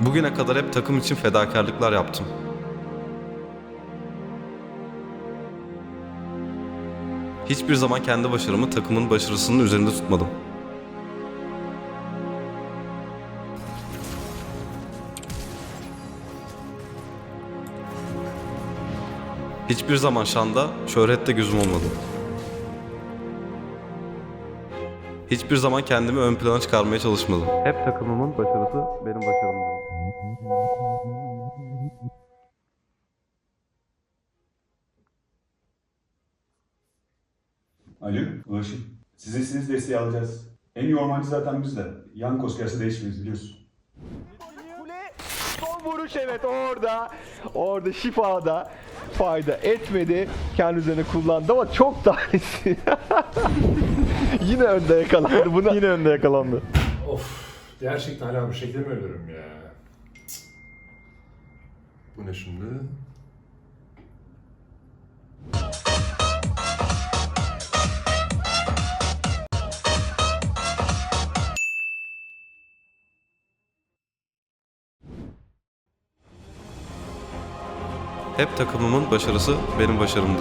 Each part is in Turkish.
Bugüne kadar hep takım için fedakarlıklar yaptım. Hiçbir zaman kendi başarımı takımın başarısının üzerinde tutmadım. Hiçbir zaman şanda, şöhrette gözüm olmadı. Hiçbir zaman kendimi ön plana çıkarmaya çalışmadım. Hep takımımın başarısı benim başarımdı. Alo, Ulaşım. Sizin istediğiniz desteği alacağız. En iyi ormancı zaten bizde. Yan koskerse değişmeyiz biliyorsun. Kule son vuruş evet orada. Orada şifada fayda etmedi. Kendi üzerine kullandı ama çok tanesi. Yine önde yakalandı. Buna yine önde yakalandı. Of gerçekten hala bu şekilde mi ölürüm ya? Bu ne şimdi? Hep takımımın başarısı benim başarımdı.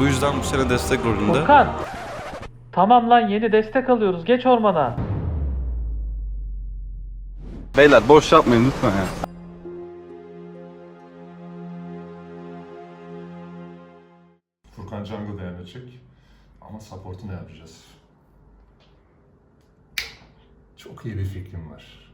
Bu yüzden bu sene destek rolünde Furkan! Tamam lan yeni destek alıyoruz. Geç ormana. Beyler boş yapmayın lütfen ya. Furkan jungle dayanacak. Ama support'u ne yapacağız? Çok iyi bir fikrim var.